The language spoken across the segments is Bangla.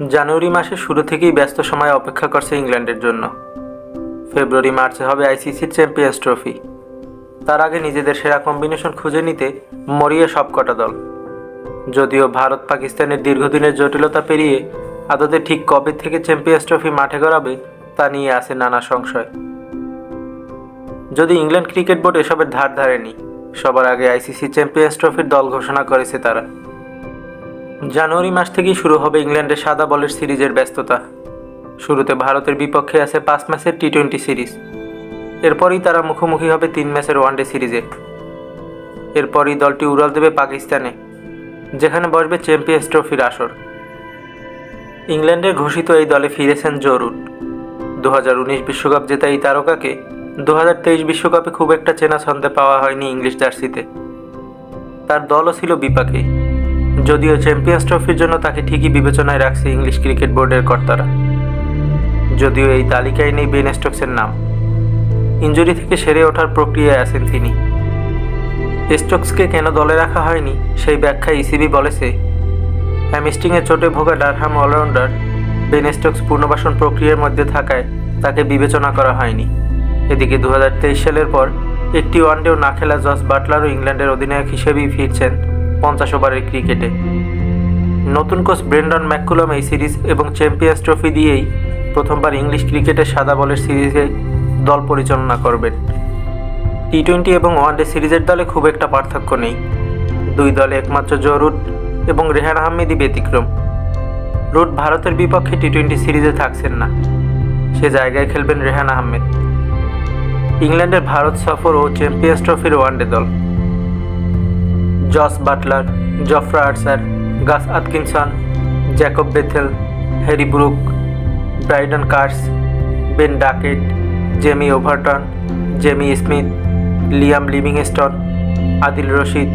জানুয়ারি মাসের শুরু থেকেই ব্যস্ত সময় অপেক্ষা করছে ইংল্যান্ডের জন্য। ফেব্রুয়ারি, মার্চে হবে আইসিসির চ্যাম্পিয়ন্স ট্রফি। তার আগে নিজেদের সেরা কম্বিনেশন খুঁজে নিতে মরিয়ে সবকটা দল। যদিও ভারত পাকিস্তানের দীর্ঘদিনের জটিলতা পেরিয়ে আদতে ঠিক কবে থেকে চ্যাম্পিয়ন্স ট্রফি মাঠে গড়াবে, তা নিয়ে আছে নানা সংশয়। যদি ইংল্যান্ড ক্রিকেট বোর্ড এসবের ধার ধারেনি, সবার আগে আইসিসি চ্যাম্পিয়ন্স ট্রফির দল ঘোষণা করেছে তারা। জানুয়ারি মাস থেকেই শুরু হবে ইংল্যান্ডের সাদা বলের সিরিজের ব্যস্ততা। শুরুতে ভারতের বিপক্ষে আছে পাঁচ ম্যাচের টি টোয়েন্টি সিরিজ। এরপরই তারা মুখোমুখি হবে তিন ম্যাচের ওয়ানডে সিরিজে। এরপরই দলটি উড়াল দেবে পাকিস্তানে, যেখানে বসবে চ্যাম্পিয়ন্স ট্রফির আসর। ইংল্যান্ডের ঘোষিত এই দলে ফিরেছেন জরুর দু বিশ্বকাপ জেতা এই তারকাকে দু বিশ্বকাপে খুব একটা চেনা ছন্দে পাওয়া হয়নি ইংলিশ জার্সিতে। তার দলও ছিল বিপাকে। যদিও চ্যাম্পিয়ন্স ট্রফির জন্য তাকে ঠিকই বিবেচনায় রাখছে ইংলিশ ক্রিকেট বোর্ডের কর্তারা। যদিও এই তালিকায় নেই বেন স্টোকসের নাম। ইঞ্জুরি থেকে সেরে ওঠার প্রক্রিয়ায় আছেন তিনি। স্টোকসকে কেন দলে রাখা হয়নি, সেই ব্যাখ্যায় ইসিবি বলেছে হ্যামিস্টিংয়ে চোটে ভোগা ডারহাম অলরাউন্ডার বেন স্টোকস পুনর্বাসন প্রক্রিয়ার মধ্যে থাকায় তাকে বিবেচনা করা হয়নি। এদিকে দু হাজার তেইশ সালের পর একটি ওয়ানডেও না খেলা জস বাটলারও ইংল্যান্ডের অধিনায়ক হিসেবেই ফিরছেন পঞ্চাশ ওভারের ক্রিকেটে। নতুন কোচ ব্রেন্ডন ম্যাকুলাম এই সিরিজ এবং চ্যাম্পিয়ন্স ট্রফি দিয়েই প্রথমবার ইংলিশ ক্রিকেটের সাদা বলের সিরিজে দল পরিচালনা করবেন। টি টোয়েন্টি এবং ওয়ানডে সিরিজের দলে খুব একটা পার্থক্য নেই। দুই দলে একমাত্র জরুট এবং রেহান আহমেদই ব্যতিক্রম। রুট ভারতের বিপক্ষে টি টোয়েন্টি সিরিজে থাকছেন না। সে জায়গায় খেলবেন রেহান আহমেদ। ইংল্যান্ডের ভারত সফর ও চ্যাম্পিয়ন্স ট্রফির ওয়ানডে দল। Jos Buttler, Jofra Archer Gus Atkinson Jacob Bethell, Harry Brook, Brydon Carse, Ben Duckett, Jamie Overton, Jamie Smith, Liam Livingstone, Adil Rashid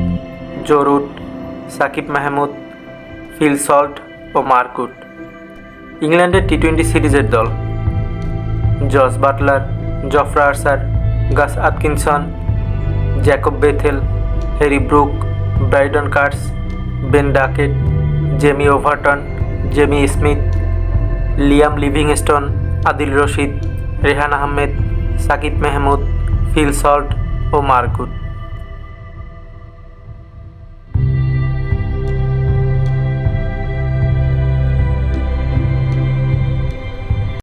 Joe Root Saqib Mahmood, Phil Salt ও মার্কুট ইংল্যান্ডের টি টোয়েন্টি সিরিজের দল। Jos Buttler, Jofra Archer Gus Atkinson Jacob Bethell, Harry Brook Brydon Carse, Ben Duckett, Jamie Overton, Jamie Smith, Liam Livingstone, Adil Rashid, Rehan Ahmed, Saqib Mahmood, Phil Salt ও মার্কুট।